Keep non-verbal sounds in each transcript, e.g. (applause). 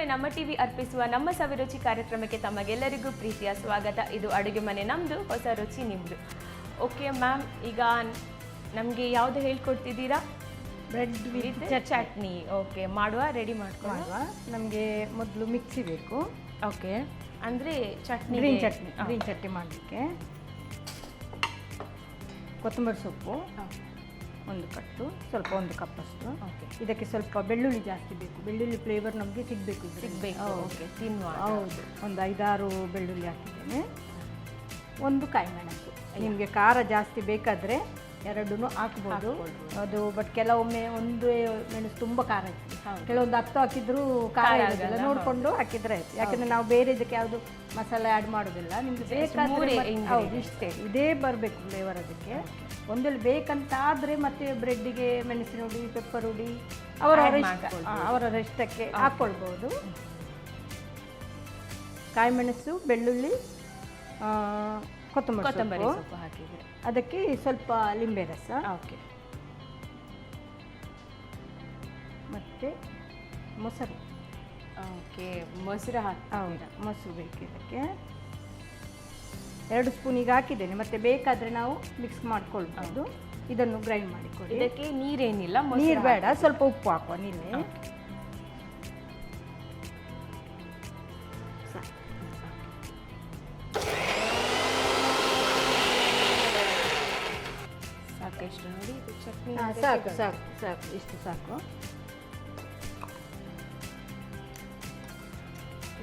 ಮತ್ತೊಮ್ಮೆ ನಮ್ಮ ಟಿವಿ ಅರ್ಪಿಸುವ ನಮ್ಮ ಸವಿರುಚಿ ಕಾರ್ಯಕ್ರಮಕ್ಕೆ ತಮಗೆಲ್ಲರಿಗೂ ಪ್ರೀತಿಯ ಸ್ವಾಗತ. ಇದು ಅಡುಗೆ ಮನೆ ನಮ್ಮದು ಹೊಸ ರುಚಿ ನಿಮ್ಮದು ಓಕೆ ಮ್ಯಾಮ್ ಈಗ ನಮಗೆ ಯಾವುದು ಹೇಳ್ಕೊಡ್ತಿದ್ದೀರಾ? ಬ್ರೆಡ್ ವಿತ್ ಚಟ್ನಿ ಓಕೆ ಮಾಡುವ ರೆಡಿ ಮಾಡ್ಕೊಳ್ಳುವ? ನಮಗೆ ಮೊದಲು ಮಿಕ್ಸಿ ಬೇಕು. ಓಕೆ ಅಂದರೆ ಚಟ್ನಿ ಗ್ರೀನ್ ಚಟ್ನಿ ಗ್ರೀನ್ ಚಟ್ನಿ ಮಾಡಲಿಕ್ಕೆ. ಕೊತ್ತಂಬರಿ ಸೊಪ್ಪು. ಒಂದು ಕಟ್ಟು ಸ್ವಲ್ಪ ಒಂದು ಕಪ್ಪಷ್ಟು ಓಕೆ ಇದಕ್ಕೆ ಸ್ವಲ್ಪ ಬೆಳ್ಳುಳ್ಳಿ ಜಾಸ್ತಿ ಬೇಕು. ಬೆಳ್ಳುಳ್ಳಿ ಫ್ಲೇವರ್ ನಮಗೆ ಸಿಗಬೇಕು ಸಿಗಬೇಕು. ಓಕೆ ತಿನ್ನುವ ಹೌದು. ಒಂದು ಐದಾರು ಬೆಳ್ಳುಳ್ಳಿ ಹಾಕಿದ್ದೇನೆ. ಒಂದು ಕಾಯಿ ಮೆಣಸು. ನಿಮಗೆ ಖಾರ ಜಾಸ್ತಿ ಬೇಕಾದರೆ ಎರಡೂ ಹಾಕ್ಬೋದು. ಅದು ಬಟ್ ಕೆಲವೊಮ್ಮೆ ಒಂದು ಮೆಣಸು ತುಂಬ ಖಾರ ಹೌದು. ಕೆಲವೊಂದು ಹತ್ತು ಹಾಕಿದ್ರು ಖಾರ ಇರೋದಿಲ್ಲ. ನೋಡಿಕೊಂಡು ಹಾಕಿದ್ರೆ ಆಯ್ತು. ಯಾಕಂದ್ರೆ ನಾವು ಬೇರೆ ಇದಕ್ಕೆ ಯಾವುದು ಮಸಾಲೆ ಆ್ಯಡ್ ಮಾಡೋದಿಲ್ಲ. ನಿಮ್ಗೆ ಬೇಕಾದ್ರೆ. ಹೌದು ಇಷ್ಟೇ. ಇದೇ ಬರಬೇಕು ಫ್ಲೇವರ್ ಅದಕ್ಕೆ. ಒಂದಲ್ಲಿ ಬೇಕಂತ ಆದರೆ ಮತ್ತೆ ಬ್ರೆಡ್ಡಿಗೆ ಮೆಣಸಿನ ಹುಡಿ ಪೆಪ್ಪರ್ ಹುಡಿ ಅವರ ಅವರ ಇಷ್ಟಕ್ಕೆ ಹಾಕ್ಕೊಳ್ಬೋದು ಕಾಯಿ ಮೆಣಸು ಬೆಳ್ಳುಳ್ಳಿ ಕೊತ್ತಂಬರಿ ಕೊತ್ತಂಬರಿ ಸೊಪ್ಪು. ಹಾಕಿದ್ರೆ ಅದಕ್ಕೆ ಸ್ವಲ್ಪ ಲಿಂಬೆ ರಸ. ಓಕೆ ಮತ್ತು ಮೊಸರು. ಓಕೆ ಮೊಸರು ಹೌದಾ ಮೊಸರು ಬೇಕು ಇದಕ್ಕೆ ಎರಡು ಸ್ಪೂನ್ ಈಗ ಹಾಕಿದ್ದೇನೆ ಮತ್ತೆ ಬೇಕಾದರೆ ನಾವು ಮಿಕ್ಸ್ ಮಾಡ್ಕೊಳ್ಬಹುದು ಇದನ್ನು ಗ್ರೈಂಡ್ ಮಾಡಿಕೊಡಿ ಇದಕ್ಕೆ ನೀರೇನಿಲ್ಲ ಮೊಸರು ನೀರು ಬೇಡ ಸ್ವಲ್ಪ ಉಪ್ಪು ಹಾಕುವ ನೀನೆ ಸಾಕು. ಸಾಕಷ್ಟು ನೋಡಿ ಇದು ಚಟ್ನಿ ಹಾ, ಸಾಕು ಸಾಕು ಸಾಕು ಇಷ್ಟು ಸಾಕು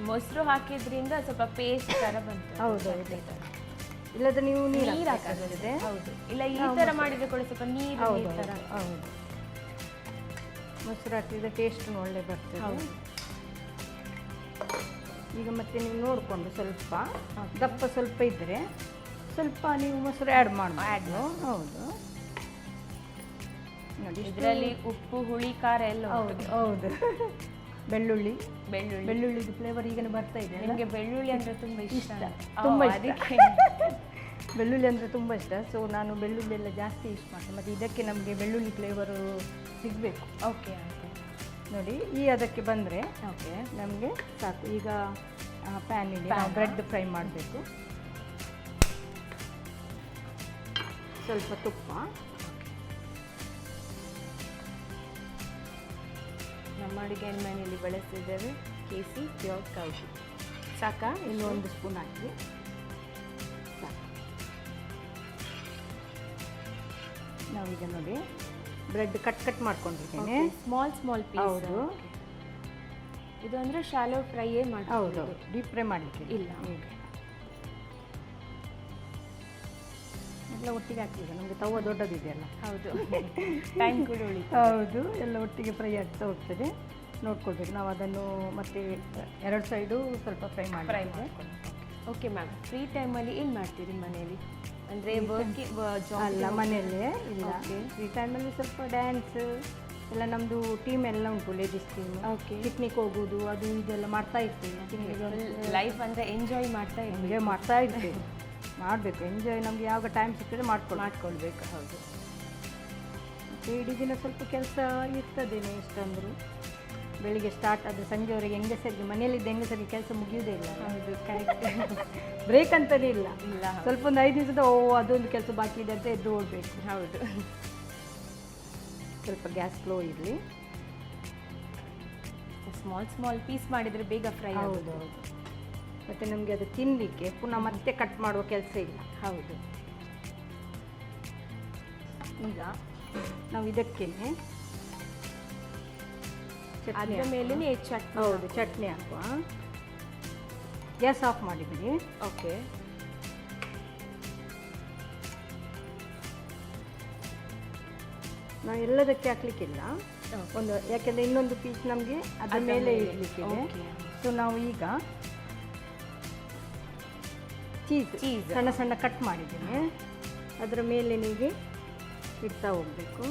ಮೊಸರು ಹಾಕಿದ್ರಿಂದ ಸ್ವಲ್ಪ ಪೇಸ್ಟ್ ತರ ಬಂತು. ಹೌದು ಇಲ್ಲದ. ನೀವು ನೀರು ನೀರು ಹಾಕಬೇಕಾಗ್ತದೆ ಹೌದು. ಇಲ್ಲ ಈ ತರ ಮಾಡಿದ್ರೆ ಕೂಡ ಸ್ವಲ್ಪ ನೀರು ಹೌದು ತರ ಹೌದು, ಹೌದು. ಮೊಸರು ಹಾಕಿದ್ರೆ ಟೇಸ್ಟ್ ಒಳ್ಳೆ ಬರ್ತದೆ. ಹೌದು. ಈಗ ಮತ್ತೆ ನೀವು ನೋಡಿಕೊಂಡು ಸ್ವಲ್ಪ ದಪ್ಪ ಸ್ವಲ್ಪ ಇದ್ರೆ ಸ್ವಲ್ಪ ನೀವು ಮೊಸರು ಆ್ಯಡ್ ಮಾಡ್ಬೋದು. ಹೌದು. ನೋಡಿ ಇಷ್ಟು- ಇದರಲ್ಲಿ ಉಪ್ಪು ಹುಳಿ ಖಾರ ಎಲ್ಲ. ಹೌದು ಹೌದು. ಬೆಳ್ಳುಳ್ಳಿ. ಬೆಳ್ಳುಳ್ಳಿ. ಬೆಳ್ಳುಳ್ಳಿ ಫ್ಲೇವರ್ ಈಗ ಬರ್ತಾ ಇದೆ? ನಿಮಗೆ ಬೆಳ್ಳುಳ್ಳಿ ಅಂದರೆ ತುಂಬ ಇಷ್ಟ. ತುಂಬ ಇಷ್ಟ. ಅದಕ್ಕೆ. (laughs) ಬೆಳ್ಳುಳ್ಳಿ ಅಂದರೆ ತುಂಬ ಇಷ್ಟ. ಸೊ ನಾನು ಬೆಳ್ಳುಳ್ಳಿ ಎಲ್ಲ ಜಾಸ್ತಿ ಯೂಸ್ ಮಾಡ್ತೇನೆ ಮತ್ತು ಇದಕ್ಕೆ ನಮಗೆ ಬೆಳ್ಳುಳ್ಳಿ ಫ್ಲೇವರು ಸಿಗಬೇಕು. ಓಕೆ ಓಕೆ ನೋಡಿ ಈ ಅದಕ್ಕೆ ಬಂದರೆ ಓಕೆ ನಮಗೆ ಸಾಕು. ಈಗ ಪ್ಯಾನಿಗೆ ನಾವು ಬ್ರೆಡ್ ಫ್ರೈ ಮಾಡಬೇಕು. ಸ್ವಲ್ಪ ತುಪ್ಪ. ನಮ್ಮ ಅಡುಗೆ ಮನೆಯಲ್ಲಿ ಬಳಸ್ತಿದ್ದೇವೆ ಕೇಸಿ ಪ್ಯೂರ್ ಕೌಶಿ ಸಾಕಾ? ಇನ್ನೊಂದು ಒಂದು ಸ್ಪೂನ್ ಹಾಕಿ. ನಾವೀಗ ನೋಡಿ ಬ್ರೆಡ್ ಕಟ್ ಕಟ್ ಮಾಡ್ಕೊಂಡಿದ್ದೇನೆ. ಸ್ಮಾಲ್ ಸ್ಮಾಲ್ ಪೀಸ್ ಹೌದು. ಇದು ಅಂದರೆ ಶಾಲೋ ಫ್ರೈಯೇ ಮಾಡಿ ಹೌದು ಡೀಪ್ ಫ್ರೈ ಮಾಡಲಿಕ್ಕೆ. ಇಲ್ಲ. ಎಲ್ಲ ಒಟ್ಟಿಗೆ ಆಗ್ತದೆ. ನಮಗೆ ತವ ದೊಡ್ಡದಿದೆಯಲ್ಲ. ಹೌದು. (laughs) ಟೈಮ್ ಕೂಡ ಉಳಿತು ಹೌದು. ಎಲ್ಲ ಒಟ್ಟಿಗೆ ಫ್ರೈ ಆಗ್ತಾ ಹೋಗ್ತದೆ. ನೋಡ್ಕೊಳ್ಬೇಕು ನಾವು ಅದನ್ನು ಮತ್ತೆ ಎರಡು ಸೈಡು ಸ್ವಲ್ಪ ಫ್ರೈ ಮಾಡಿ ಫ್ರೈ ಮಾಡಿ ಓಕೆ ಮ್ಯಾಮ್ ಫ್ರೀ ಟೈಮಲ್ಲಿ ಏನು ಮಾಡ್ತೀರಿ ಮನೆಯಲ್ಲಿ ಅಂದರೆ ವರ್ಕಿ ಅಲ್ಲ ಮನೆಯಲ್ಲೇ ಇಲ್ಲ ಫ್ರೀ ಟೈಮಲ್ಲಿ ಸ್ವಲ್ಪ ಡ್ಯಾನ್ಸ್ ಎಲ್ಲ ನಮ್ಮದು ಟೀಮ್ ಎಲ್ಲ ಉಂಟು ಲೇಡೀಸ್ ಟೀಮ್ ಓಕೆ ಪಿಕ್ನಿಕ್ ಹೋಗೋದು ಅದು ಇದೆಲ್ಲ ಮಾಡ್ತಾ ಇರ್ತೀವಿ. ಲೈಫ್ ಅಂದರೆ ಎಂಜಾಯ್ ಮಾಡ್ತಾ ಇರ್ತೀವಿ. ಎಂಜಾಯ್ ಮಾಡ್ತಾ ಇರ್ತೀವಿ. ಮಾಡಬೇಕು. ಎಂಜಾಯ್ ನಮಗೆ ಯಾವಾಗ ಟೈಮ್ ಸಿಗ್ತದೆ ಮಾಡ್ಕೊಂಡು ಮಾಡ್ಕೊಳ್ಬೇಕು ಹೌದು. ಮತ್ತು ಇಡೀ ದಿನ ಸ್ವಲ್ಪ ಕೆಲಸ ಇರ್ತದೇನೆ ಎಷ್ಟಂದರೂ ಬೆಳಿಗ್ಗೆ ಸ್ಟಾರ್ಟ್ ಆದರೆ ಸಂಜೆವರೆಗೆ ಹೆಂಗಸರಿಗೆ ಮನೆಯಲ್ಲಿದ್ದ ಹೆಂಗಸರಿಗೆ ಕೆಲಸ ಮುಗಿಯೋದೇ ಇಲ್ಲ. ಹೌದು ಕರೆಕ್ಟ್ ಬ್ರೇಕ್ ಅಂತಲೇ ಇಲ್ಲ. ಇಲ್ಲ ಸ್ವಲ್ಪ ಒಂದು ಐದು ದಿವಸದ ಓ ಅದೊಂದು ಕೆಲಸ ಬಾಕಿ ಇದೆ ಅಂತ ಎದ್ದು ಓಡಬೇಕು ಹೌದು. ಸ್ವಲ್ಪ ಗ್ಯಾಸ್ ಸ್ಲೋ ಇರಲಿ. ಸ್ಮಾಲ್ ಸ್ಮಾಲ್ ಪೀಸ್ ಮಾಡಿದರೆ ಬೇಗ ಫ್ರೈ ಹೌದು ಆಗೋದು ಹೌದು. ಮತ್ತು ನಮಗೆ ಅದು ತಿನ್ನಲಿಕ್ಕೆ ಪುನಃ ಮತ್ತೆ ಕಟ್ ಮಾಡುವ ಕೆಲಸ ಇಲ್ಲ. ಹೌದು. ಈಗ ನಾವು ಇದಕ್ಕೆ ಅದ್ರ ಹಾಕುವ. ಚಟ್ನಿ ಹೌದು ಚಟ್ನಿ ಹಾಕುವ. ಗ್ಯಾಸ್ ಆಫ್ ಮಾಡಿದ್ದೀನಿ ಓಕೆ. ನಾವು ಎಲ್ಲದಕ್ಕೆ ಹಾಕ್ಲಿಕ್ಕಿಲ್ಲ. ಒಂದು ಯಾಕೆಂದ್ರೆ ಇನ್ನೊಂದು ಪೀಸ್ ನಮಗೆ ಅದ್ರ ಮೇಲೆ ಇರಲಿಕ್ಕಿದೆ. ಸೊ ನಾವು ಈಗ ಚೀಸ್ ಚೀಸ್. ಸಣ್ಣ ಸಣ್ಣ ಕಟ್ ಮಾಡಿದ್ದೀನಿ. ಅದರ ಮೇಲೆ ನಿಮಗೆ ಇಡ್ತಾ ಹೋಗಬೇಕು.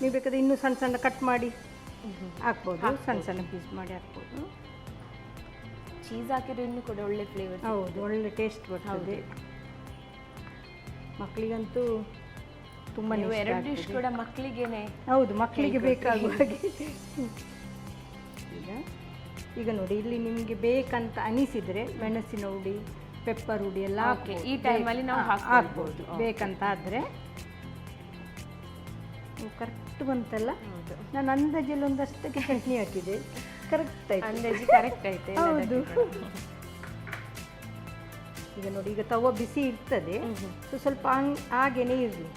ನೀವು ಬೇಕಾದ್ರೆ ಇನ್ನೂ ಸಣ್ಣ ಸಣ್ಣ ಕಟ್ ಮಾಡಿ ಹಾಕ್ಬೋದು. ಸಣ್ಣ ಸಣ್ಣ ಪೀಸ್ ಮಾಡಿ ಹಾಕ್ಬೋದು. ಚೀಸ್ ಹಾಕಿದ್ರೆ ಇನ್ನೂ ಕೂಡ ಒಳ್ಳೆ ಫ್ಲೇವರ್ ಹೌದು ಒಳ್ಳೆ ಟೇಸ್ಟ್ ಬರ್ತದೆ. ಮಕ್ಕಳಿಗಂತೂ ತುಂಬಾ ನೀವು ಎರಡು ಡಿಶ್ ಕೂಡ ಮಕ್ಕಳಿಗೇನೆ ಹೌದು ಮಕ್ಕಳಿಗೆ ಬೇಕಾಗುವ ಹಾಗೆ. (laughs) ಈಗ ಈಗ ನೋಡಿ ಇಲ್ಲಿ ನಿಮಗೆ ಬೇಕಂತ ಅನಿಸಿದ್ರೆ ಮೆಣಸಿನ ಹುಡಿ ಪೆಪ್ಪರ್ ಹುಡಿ ಎಲ್ಲ Okay, ಈ ಟೈಮಲ್ಲಿ ಅಲ್ಲಿ ನಾವು ಹಾಕ್ಬೋದು. ಬೇಕಂತ ಆದರೆ ಕರೆಕ್ಟ್ ಬಂತಲ್ಲ? ನಾನು ಅಂದಾಜಲ್ಲಿ ಒಂದಷ್ಟಕ್ಕೆ ಚಟ್ನಿ ಹಾಕಿದೆ. ಕರೆಕ್ಟ್ ಆಯ್ತು. ಅಂದಾಜು ಕರೆಕ್ಟ್ ಆಯ್ತು ಹೌದು. ಈಗ ನೋಡಿ ಈಗ ತವ ಬಿಸಿ ಇರ್ತದೆ. ಸೊ ಸ್ವಲ್ಪ ಹಂಗ್ ಹಾಗೇನೆ ಇರಲಿ.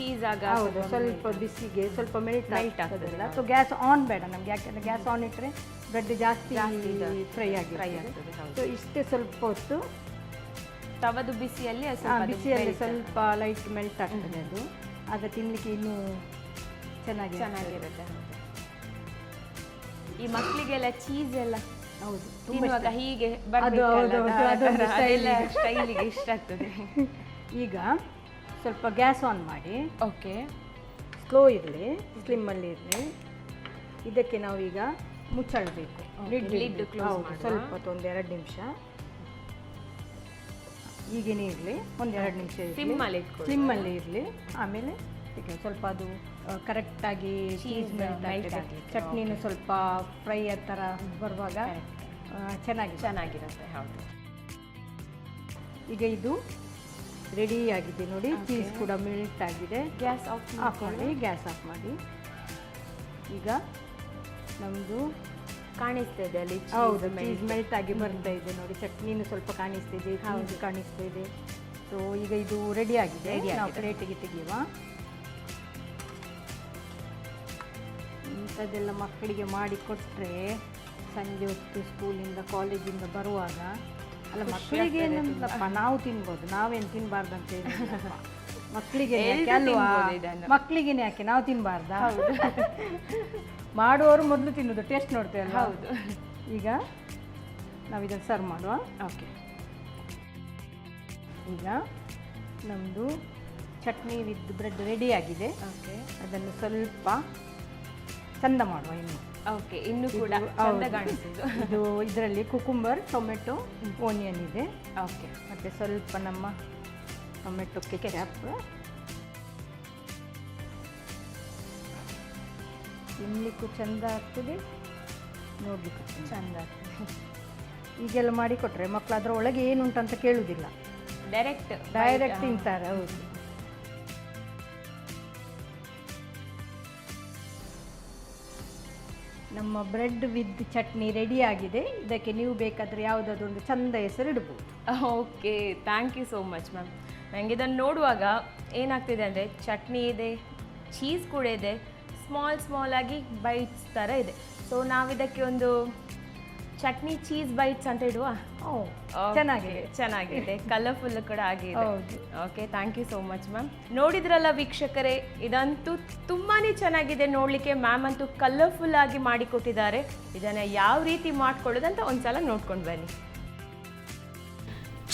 ಚೀಸ್ ಆಗ ಹೌದು ಸ್ವಲ್ಪ ಬಿಸಿಗೆ ಸ್ವಲ್ಪ ಮೆಲ್ಟ್ ಮೆಲ್ಟ್ ಆಗ್ತದಲ್ಲ. ಸೊ ಗ್ಯಾಸ್ ಆನ್ ಬೇಡ ನಮ್ಗೆ. ಯಾಕಂದ್ರೆ ಗ್ಯಾಸ್ ಆನ್ ಇಟ್ಟರೆ ಗಡ್ಡೆ ಜಾಸ್ತಿ ಫ್ರೈ ಆಗಿ ಫ್ರೈ ಆಗ್ತದೆ ಸೊ ಇಷ್ಟೇ ಸ್ವಲ್ಪ ಹೊತ್ತು ತವದು ಬಿಸಿಯಲ್ಲಿ ಬಿಸಿಯಲ್ಲಿ ಸ್ವಲ್ಪ ಲೈಟ್ ಮೆಲ್ಟ್ ಆಗ್ತದೆ ಅದು. ಆಗ ತಿನ್ಲಿಕ್ಕೆ ಇನ್ನೂ ಚೆನ್ನಾಗಿ ಚೆನ್ನಾಗಿರುತ್ತೆ ಈ ಮಕ್ಕಳಿಗೆಲ್ಲ ಚೀಸ್ ಎಲ್ಲ ಹೌದು ತಿನ್ನುವಾಗ ಹೀಗೆ ಈಗ. ಸ್ಟೈಲಿಗೆ ಇಷ್ಟ ಆಗ್ತದೆ. (laughs) ಈಗ ಸ್ವಲ್ಪ ಗ್ಯಾಸ್ ಆನ್ ಮಾಡಿ. ಓಕೆ. ಸ್ಲೋ ಇರಲಿ ಸ್ಲಿಮ್ಮಲ್ಲಿ ಇರಲಿ. ಇದಕ್ಕೆ ನಾವೀಗ ಮುಚ್ಚಳಬೇಕು. ಲಿಡ್. ಸ್ವಲ್ಪ ಒಂದು ಎರಡು ನಿಮಿಷ. ಈಗೇನೇ ಇರಲಿ ಒಂದು ಎರಡು ನಿಮಿಷ ಇರಲಿ. ಸ್ಲಿಮ್ಮಲ್ಲಿ ಇರಲಿ. ಆಮೇಲೆ ಸ್ವಲ್ಪ ಅದು ಕರೆಕ್ಟಾಗಿ ಚೀಸ್ ಚಟ್ನಿನೂ ಸ್ವಲ್ಪ ಫ್ರೈ ಆ ಥರ ಬರುವಾಗ ಚೆನ್ನಾಗಿ ಚೆನ್ನಾಗಿರುತ್ತೆ ಹೌದು. ಈಗ ಇದು ರೆಡಿ ಆಗಿದೆ ನೋಡಿ ಚೀಸ್ ಕೂಡ ಮೆಲ್ಟ್ ಆಗಿದೆ. ಗ್ಯಾಸ್ ಆಫ್ ಆಫ್ ಮಾಡಿ ಗ್ಯಾಸ್ ಆಫ್ ಮಾಡಿ. ಈಗ ನಮ್ಮದು ಕಾಣಿಸ್ತಾ ಇದೆ ಅಲ್ಲಿ ಹೌದು ಚೀಸ್ ಮೆಲ್ಟ್ ಆಗಿ ಬರ್ತಾ ಇದೆ ನೋಡಿ ಚಟ್ನಿನೂ ಸ್ವಲ್ಪ ಕಾಣಿಸ್ತಾ ಇದೆ ಚೀಸ್ ಕಾಣಿಸ್ತಾ ಇದೆ. ಸೊ ಈಗ ಇದು ರೆಡಿ ಆಗಿದೆ. ನಾವು ಪ್ಲೇಟಿಗೆ ತೆಗೆಯುವ. ಇಂಥದ್ದೆಲ್ಲ ಮಕ್ಕಳಿಗೆ ಮಾಡಿ ಕೊಟ್ಟರೆ ಸಂಜೆ ಹೊತ್ತು ಸ್ಕೂಲಿಂದ ಕಾಲೇಜಿಂದ ಬರುವಾಗ ಅಲ್ಲ ಮಕ್ಕಳಿಗೆ ಏನಂತಪ್ಪ ನಾವು ತಿನ್ಬೋದು. ನಾವೇನು ತಿನ್ಬಾರ್ದು ಅಂತ ಹೇಳಿ (laughs) ಮಕ್ಕಳಿಗೆ ಯಾಕೆ? ಅಲ್ವಾ? ಮಕ್ಕಳಿಗೇನೆ ಯಾಕೆ? ನಾವು ತಿನ್ಬಾರ್ದಾ? (laughs) ಮಾಡುವವರು ಮೊದಲು ತಿನ್ನೋದು. ಟೇಸ್ಟ್ ನೋಡ್ತೇವೆ ಹೌದು. (laughs) ಈಗ ನಾವು ಇದನ್ನು ಸರ್ವ್ ಮಾಡುವ. ಓಕೆ. ಈಗ ನಮ್ಮದು ಚಟ್ನಿ ವಿತ್ ಬ್ರೆಡ್ ರೆಡಿ ಆಗಿದೆ. ಓಕೆ. ಅದನ್ನು ಸ್ವಲ್ಪ ಚಂದ ಮಾಡುವ ಇನ್ನು ಓಕೆ ಇನ್ನು ಕೂಡ ಚಂದ. ಕಾಣಿಸಿದ್ದು ಇದು ಇದರಲ್ಲಿ ಕುಕುಂಬರ್ ಟೊಮೆಟೊ ಓನಿಯನ್ ಇದೆ. ಓಕೆ. ಮತ್ತು ಸ್ವಲ್ಪ ನಮ್ಮ ಟೊಮೆಟೊ ಕೆಚಪ್ ತಿನ್ನಲಿಕ್ಕೂ ಚಂದ ಆಗ್ತದೆ ನೋಡ್ಲಿಕ್ಕೆ ಚಂದ. ಆಗ್ತದೆ. ಈಗೆಲ್ಲ ಮಾಡಿಕೊಟ್ರೆ ಮಕ್ಕಳು ಅದರ ಒಳಗೆ ಏನುಂಟಂತ ಅಂತ ಕೇಳುವುದಿಲ್ಲ ಡೈರೆಕ್ಟ್ ಡೈರೆಕ್ಟ್ ತಿಂತಾರೆ ಹೌದು. ನಮ್ಮ ಬ್ರೆಡ್ ವಿತ್ ಚಟ್ನಿ ರೆಡಿ ಆಗಿದೆ. ಇದಕ್ಕೆ ನೀವು ಬೇಕಾದರೆ ಯಾವುದಾದ್ರು ಒಂದು ಚಂದ ಹೆಸರು ಇಡ್ಬೋದು. Okay thank you so much ma'am ನನಗೆ ಇದನ್ನು ನೋಡುವಾಗ ಏನಾಗ್ತಿದೆ ಅಂದರೆ ಚಟ್ನಿ ಇದೆ ಚೀಸ್ ಕೂಡ ಇದೆ ಸ್ಮಾಲ್ ಸ್ಮಾಲ್ ಆಗಿ ಬೈಟ್ಸ್ ಥರ ಇದೆ. ಸೊ ನಾವಿದಕ್ಕೆ ಒಂದು ಚಟ್ನಿ ಚೀಸ್ ಬೈಟ್ಸ್ ಅಂತ ಇಡುವ? ಚೆನ್ನಾಗಿದೆ ಚೆನ್ನಾಗಿದೆ ಕಲರ್ಫುಲ್ ಕೂಡ ಆಗಿದೆ. Okay thank you so much ma'am ನೋಡಿದ್ರಲ್ಲ ವೀಕ್ಷಕರೇ ಇದಂತೂ ತುಂಬಾನೇ ಚೆನ್ನಾಗಿದೆ ನೋಡ್ಲಿಕ್ಕೆ. ಮ್ಯಾಮ್ ಅಂತೂ ಕಲರ್ಫುಲ್ ಆಗಿ ಮಾಡಿಕೊಟ್ಟಿದ್ದಾರೆ. ಇದನ್ನ ಯಾವ ರೀತಿ ಮಾಡ್ಕೊಳ್ಳೋದಂತ ಒಂದ್ಸಲ ನೋಡ್ಕೊಂಡು ಬನ್ನಿ.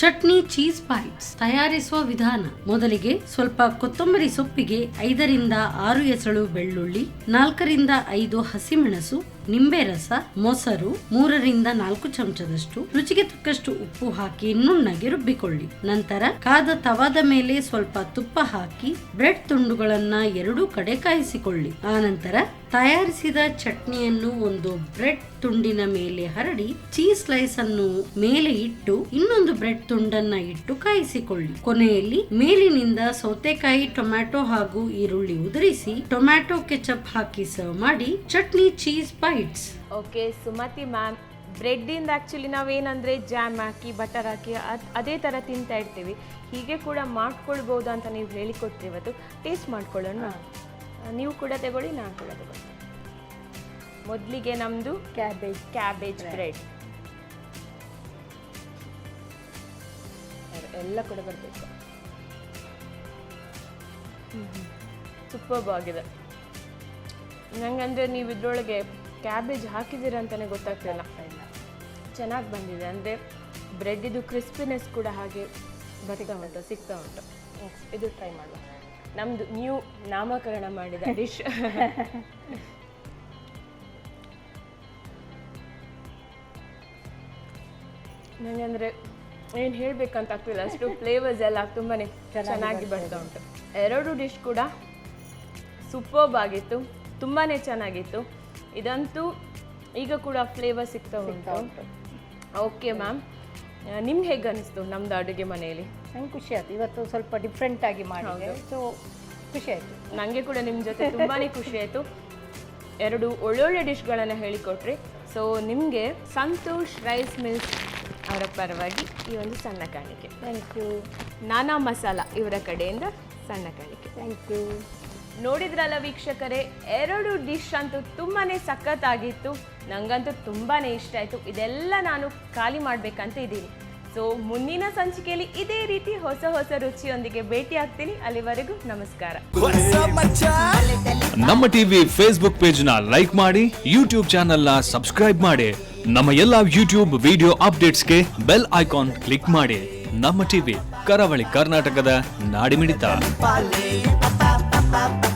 ಚಟ್ನಿ ಚೀಸ್ ಬೈಟ್ಸ್ ತಯಾರಿಸುವ ವಿಧಾನ. ಮೊದಲಿಗೆ ಸ್ವಲ್ಪ ಕೊತ್ತಂಬರಿ ಸೊಪ್ಪಿಗೆ ಐದರಿಂದ ಆರು ಎಸಳು ಬೆಳ್ಳುಳ್ಳಿ ನಾಲ್ಕರಿಂದ ಐದು ಹಸಿಮೆಣಸು ನಿಂಬೆ ರಸ, ಮೊಸರು ಮೂರರಿಂದ ನಾಲ್ಕು ಚಮಚದಷ್ಟು, ರುಚಿಗೆ ತಕ್ಕಷ್ಟು ಉಪ್ಪು ಹಾಕಿ ನುಣ್ಣಗೆ ರುಬ್ಬಿಕೊಳ್ಳಿ. ನಂತರ ಕಾದ ತವಾದ ಮೇಲೆ ಸ್ವಲ್ಪ ತುಪ್ಪ ಹಾಕಿ ಬ್ರೆಡ್ ತುಂಡುಗಳನ್ನ ಎರಡೂ ಕಡೆ ಕಾಯಿಸಿಕೊಳ್ಳಿ. ಆನಂತರ ತಯಾರಿಸಿದ ಚಟ್ನಿಯನ್ನು ಒಂದು ಬ್ರೆಡ್ ತುಂಡಿನ ಮೇಲೆ ಹರಡಿ, ಚೀಸ್ ಸ್ಲೈಸ್ ಅನ್ನು ಮೇಲೆ ಇಟ್ಟು, ಇನ್ನೊಂದು ಬ್ರೆಡ್ ತುಂಡನ್ನ ಇಟ್ಟು ಕಾಯಿಸಿಕೊಳ್ಳಿ. ಕೊನೆಯಲ್ಲಿ ಮೇಲಿನಿಂದ ಸೌತೆಕಾಯಿ, ಟೊಮ್ಯಾಟೊ ಹಾಗೂ ಈರುಳ್ಳಿ ಉದುರಿಸಿ, ಟೊಮ್ಯಾಟೊ ಕೆಚಪ್ ಹಾಕಿ ಸರ್ವ್ ಮಾಡಿ, chutney cheese bites okay, Sumathi ma'am. ಬ್ರೆಡ್ಡಿಂದ actually ನಾವೇನಂದರೆ ಜಾಮ್ ಹಾಕಿ ಬಟರ್ ಹಾಕಿ, ಅದು ಅದೇ ಥರ ತಿಂತಾ ಇರ್ತೀವಿ. ಹೀಗೆ ಕೂಡ ಮಾಡ್ಕೊಳ್ಬೋದು ಅಂತ ನೀವು ಹೇಳಿಕೊಡ್ತೀವಿ ಇವತ್ತು. ಟೇಸ್ಟ್ ಮಾಡ್ಕೊಳ್ಳೋಣ. ನೀವು ಕೂಡ ತಗೊಳ್ಳಿ ನಾನು ಕೂಡ ತಗೊಳ್ಳಿ ಮೊದಲಿಗೆ ನಮ್ಮದು ಕ್ಯಾಬೇಜ್ ಕ್ಯಾಬೇಜ್ ಬ್ರೆಡ್ ಎಲ್ಲ ಕೂಡ ಬರಬೇಕು. ಸೂಪರ್ಬ್ ಆಗಿದೆ. ನಂಗಂದ್ರೆ ನೀವು ಇದ್ರೊಳಗೆ ಕ್ಯಾಬೇಜ್ ಹಾಕಿದ್ದೀರ ಅಂತಲೇ ಗೊತ್ತಾಗ್ತಿಲ್ಲ. ಚೆನ್ನಾಗಿ ಬಂದಿದೆ. ಅಂದರೆ ಇದು ಕ್ರಿಸ್ಪಿನೆಸ್ ಕೂಡ ಹಾಗೆ ಬರ್ತಾ ಉಂಟು ಸಿಗ್ತಾ ಉಂಟು. ಇದು ಟ್ರೈ ಮಾಡುವ ನಮ್ಮದು ನ್ಯೂ ನಾಮಕರಣ ಮಾಡಿದ ಡಿಶ್ (laughs) ನನಗಂದ್ರೆ ಏನ್ ಏನು ಹೇಳಬೇಕಂತ ಆಗ್ತಿಲ್ಲ. ಅಷ್ಟು ಫ್ಲೇವರ್ಸ್ ಎಲ್ಲ ತುಂಬಾ ಚೆನ್ನಾಗಿ ಬರ್ತಾ ಉಂಟು. ಎರಡು ಡಿಶ್ ಕೂಡ ಸೂಪರ್ಬ್ ಆಗಿತ್ತು. ತುಂಬಾ ಚೆನ್ನಾಗಿತ್ತು. ಇದಂತೂ ಈಗ ಕೂಡ ಫ್ಲೇವರ್ ಸಿಗ್ತಾ ಉಂಟು. ಓಕೆ ಮ್ಯಾಮ್ ನಿಮ್ಗೆ ಹೇಗೆ ಅನಿಸ್ತು ನಮ್ದು ಅಡುಗೆ ಮನೆಯಲ್ಲಿ? ನಂಗೆ ಖುಷಿ ಆಯ್ತು. ಇವತ್ತು ಸ್ವಲ್ಪ ಡಿಫ್ರೆಂಟ್ ಆಗಿ ಮಾಡಿದೆ. ಸೊ ಖುಷಿ ಆಯಿತು. ನನಗೆ ಕೂಡ ನಿಮ್ಮ ಜೊತೆ ತುಂಬಾ ಖುಷಿ ಆಯಿತು. ಎರಡು ಒಳ್ಳೊಳ್ಳೆ ಡಿಶ್ಗಳನ್ನು ಹೇಳಿಕೊಟ್ರಿ. ಸೊ ನಿಮಗೆ ಸಂತೋಷ್ ರೈಸ್ ಮಿಲ್ಸ್ ಅವರ ಪರವಾಗಿ ಈ ಒಂದು ಸಣ್ಣ ಕಾಣಿಕೆ. ಥ್ಯಾಂಕ್ ಯು ನಾನಾ ಮಸಾಲ ಇವರ ಕಡೆಯಿಂದ ಸಣ್ಣ ಕಾಣಿಕೆ. ಥ್ಯಾಂಕ್ ಯು ನೋಡಿದ್ರಲ್ಲ ವೀಕ್ಷಕರೇ, ಎರಡು ಡಿಶ್ ಅಂತೂ ತುಂಬಾ ಸಖತ್ತಾಗಿತ್ತು. ನನಗಂತೂ ತುಂಬಾ ಇಷ್ಟ ಆಯಿತು. ಇದೆಲ್ಲ ನಾನು ಖಾಲಿ ಮಾಡಬೇಕಂತ ಇದ್ದೀನಿ. ಸೊ ಮುಂದಿನ ಸಂಚಿಕೆಯಲ್ಲಿ ಇದೇ ರೀತಿ ಹೊಸ ಹೊಸ ರುಚಿಯೊಂದಿಗೆ ಭೇಟಿ ಆಗ್ತೀನಿ ಅಲ್ಲಿವರೆಗೂ ನಮಸ್ಕಾರ. ನಮ್ಮ ಟಿವಿ ಫೇಸ್ಬುಕ್ ಪೇಜ್ ಲೈಕ್ ಮಾಡಿ ಯೂಟ್ಯೂಬ್ ಚಾನೆಲ್ನ ಸಬ್ಸ್ಕ್ರೈಬ್ ಮಾಡಿ, ನಮ್ಮ ಎಲ್ಲಾ ಯೂಟ್ಯೂಬ್ ವಿಡಿಯೋ ಅಪ್ಡೇಟ್ಸ್ಗೆ ಬೆಲ್ ಐಕಾನ್ ಕ್ಲಿಕ್ ಮಾಡಿ. ನಮ್ಮ ಟಿವಿ ಕರಾವಳಿ ಕರ್ನಾಟಕದ ನಾಡಿಮಿಡಿತ. ba ba